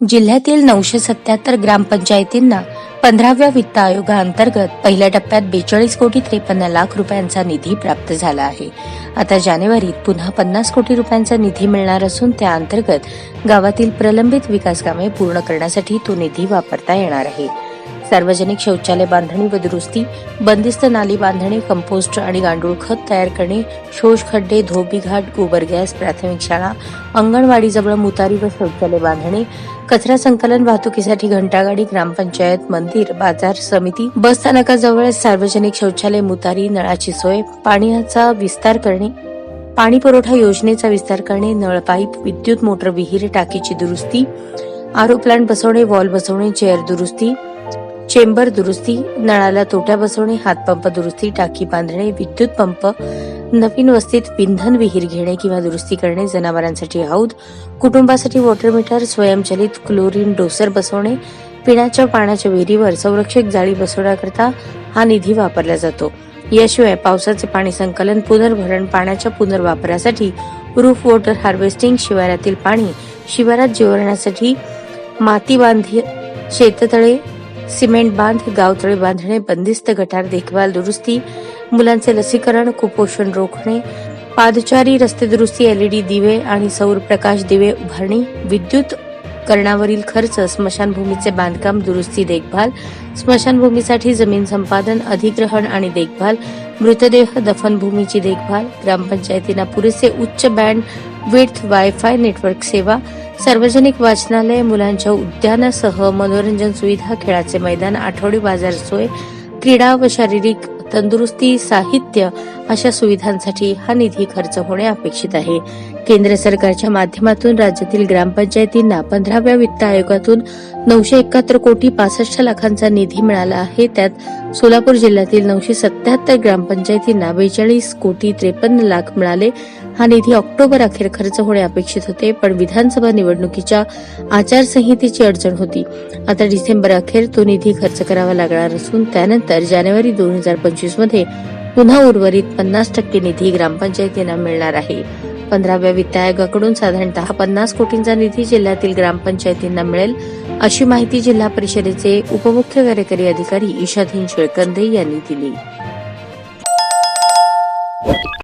जिल्ह्यातील नऊशे सत्याहत्तर ग्रामपंचायतींना पंधराव्या वित्त आयोगाअंतर्गत पहिल्या टप्प्यात बेचाळीस कोटी त्रेपन्न लाख रुपयांचा निधी प्राप्त झाला आहे. आता जानेवारीत पुन्हा पन्नास कोटी रुपयांचा निधी मिळणार असून त्या अंतर्गत गावातील प्रलंबित विकास कामे पूर्ण करण्यासाठी तो निधी वापरता येणार आहे. सार्वजनिक शौचालय बांधणी व दुरुस्ती बंदिस्त नाली बांधणी कंपोस्ट आणि गांडूळ खत तयार करणे शोष खड्डे धोबीघाट गोबर गॅस प्राथमिक शाळा अंगणवाडीजवळ मुतारी व शौचालय बांधणे कचरा संकलन वाहतुकीसाठी घंटागाडी ग्रामपंचायत मंदिर बाजार समिती बस स्थानकाजवळ सार्वजनिक शौचालय मुतारी नळाची सोय पाण्याचा विस्तार करणे पाणी पुरवठा योजनेचा विस्तार करणे नळ पाईप विद्युत मोटर विहीर टाकीची दुरुस्ती आरो प्लांट बसवणे वॉल बसवणे चेअर दुरुस्ती चेंबर दुरुस्ती नळाला तोट्या बसवणे हातपंप दुरुस्ती टाकी बांधणे विद्युत पंप नवीन वस्तीत विंधन विहीर घेणे किंवा दुरुस्ती करणे जनावरांसाठी हौद कुटुंबासाठी वॉटर मीटर स्वयंचलित क्लोरीन डोसर बसवणे पिण्याच्या पाण्याच्या विहिरीवर संरक्षक जाळी बसवण्याकरता हा निधी वापरला जातो. याशिवाय पावसाचे पाणी संकलन पुनर्भरण पाण्याच्या पुनर्वापरासाठी रूफ वॉटर हार्वेस्टिंग शिवारातील पाणी शिवारात जिवरण्यासाठी माती बांधी शेततळे सिमेंट बांध गावतळे बांधणे बंदिस्त गटार देखभाल दुरुस्ती मुलांचे लसीकरण कुपोषण रोखणे पादचारी रस्ते दुरुस्ती एलईडी दिवे आणि सौर प्रकाश दिवे उभारणी विद्युत करणावरील खर्च स्मशानभूमीचे बांधकाम दुरुस्ती देखभाल स्मशानभूमीसाठी जमीन संपादन अधिग्रहण आणि देखभाल मृतदेह दफनभूमीची देखभाल ग्रामपंचायतींना पुरेसे उच्च बँड विथ वायफाय नेटवर्क सेवा सार्वजनिक वाचनालय मुलांच्या उद्यानासह मनोरंजन सुविधा खेळाचे मैदान आठवडी बाजार सोय क्रीडा व शारीरिक तंदुरुस्ती साहित्य अशा सुविधांसाठी हा निधी खर्च होणे अपेक्षित आहे. केंद्र सरकारच्या माध्यमातून राज्यातील ग्रामपंचायतींना पंधराव्या वित्त आयोगातून नऊशे एकाहत्तर कोटी पासष्ट लाखांचा निधी मिळाला आहे. त्यात सोलापूर जिल्ह्यातील नऊशे सत्याहत्तर ग्रामपंचायतींना बेचाळीस कोटी त्रेपन्न लाख मिळाले. हा निधी ऑक्टोबर अखेर खर्च होणे अपेक्षित होते पण विधानसभा निवडणुकीच्या आचारसंहितेची अडचण होती. आता डिसेंबर अखेर तो निधी खर्च करावा लागणार असून त्यानंतर जानेवारी दोन हजार पंचवीसमध्ये पुन्हा उर्वरित पन्नास टक्के निधी ग्रामपंचायतींना मिळणार आहे. पंधराव्या वित्त आयोगाकडून साधारणतः पन्नास कोटींचा निधी जिल्ह्यातील ग्रामपंचायतींना मिळेल अशी माहिती जिल्हा परिषदेचे उपमुख्य कार्यकारी अधिकारी ईशाधीन शेळकंदे यांनी दिली.